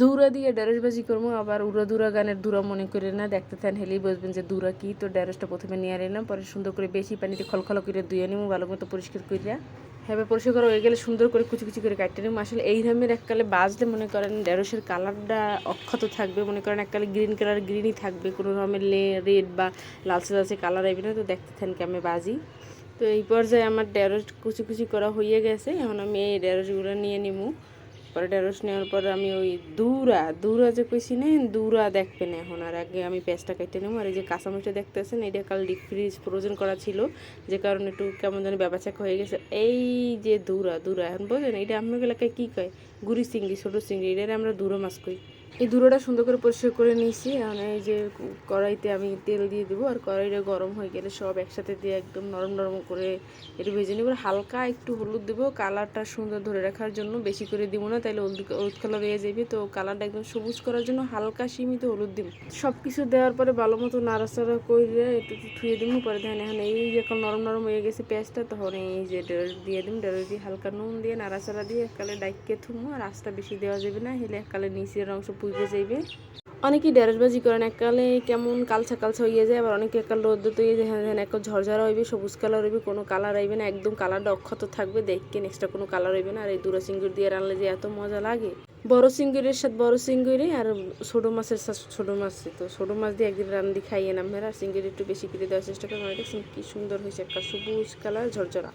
দৌড়া দিয়ে ভাজি করব আবার উড়া দুরা গানের দুরা মনে করে না, দেখতে থান হেলেই বসবেন যে দুরা কি, তো ঢেঁড়সটা প্রথমে নিয়ে নিলাম পরে সুন্দর করে বেশি পানিতে খলখল করে ধুয়ে নিবো ভালো মতো পরিষ্কার করিয়া হ্যাঁ পরিষ্কার করা হয়ে গেলে সুন্দর করে কুচি কুচি করে কাটতে নিবো আসলে এই ধরনের এককালে বাজলে মনে করেন ঢেঁড়সের কালারটা অক্ষত থাকবে, মনে করেন এককালে গ্রিন কালার, গ্রিনই থাকবে, কোনো রকমের রেড বা লালচে লালচে কালার আইবে না, তো দেখতে থান কি আমি বাজি। তো এই পর্যায়ে আমার ঢেঁড়স কুচি কুচি করা হয়ে গেছে, এখন আমি এই ঢেঁড়সগুলো নিয়ে নিবো পরে ঢেঁড়স নেওয়ার পর আমি ওই দুরা দুরা যে কইছি না, দুরা দেখবেন এখন। আর আগে আমি পেঁয়াজটা কেটে নেব, আর এই যে কাঁচামরিচটা দেখতেছেন এটা কাল ডিপ ফ্রিজ ফ্রোজেন করা ছিল, যে কারণে একটু কেমন যেন ব্যবসা হয়ে গেছে। এই যে দুরা দুরা, এখন বোঝেন এটা আপনার এলাকায় কী কয়? গুড়ি চিংড়ি, ছোটো চিংড়ি এটা আমরা দুরো মাছ কই। এই দুটোটা সুন্দর করে পরিষ্কার করে নিয়েছি। এখন এই যে কড়াইতে আমি তেল দিয়ে দেবো আর কড়াইটা গরম হয়ে গেলে সব একসাথে দিয়ে একদম নরম নরম করে একটু ভেজে নেব। হালকা একটু হলুদ দেবো। কালারটা সুন্দর ধরে রাখার জন্য বেশি করে দিব না তাহলে হলুদ কালার হয়ে যাবে। তো কালারটা একদম সবুজ করার জন্য হালকা সীমিত হলুদ দিব। সব কিছু দেওয়ার পরে ভালো মতো নাড়াচাড়া করে একটু ধুয়ে দিব। পরে দেখেন এখন এই যে এখন নরম নরম হয়ে গেছে পেঁয়াজটা, তখন এই যে দিয়ে দিম ডেল দিয়ে হালকা নুন দিয়ে নাড়াচাড়া দিয়ে এককালে ডাইকে থুমো। আর আঁচটা বেশি দেওয়া যাবে না। হেলে এককালে নিচের অংশ পুজে যাইবে। অনেকেই ঢেঁড়সবাজি করেন এককালে কেমন কালছা কালছা হয়ে যায়, আবার অনেকে একাল রোদ তো ইয়ে দেখেন দেখেন এক ঝরঝরা হইবে, সবুজ কালার হইবে, কোনো কালার হইবে না, একদম কালারটা অক্ষত থাকবে, দেখকে এক্সট্রা কোনো কালার হইবে না, আর এই দুরা সিঙ্গুর দিয়ে রানলে যে এত মজা লাগে। বড় সিঙ্গুরের সাথে বড় সিঙ্গুরি আর ছোটো মাছের সাথে ছোটো মাছ, তো ছোটো মাছ দিয়ে একদিন রান্দি খাইয়ে নাম আর সিঙ্গুরি একটু বেশি করে দেওয়ার চেষ্টা দেখছেন কি সুন্দর হয়েছে একটা সবুজ কালার, ঝরঝরা।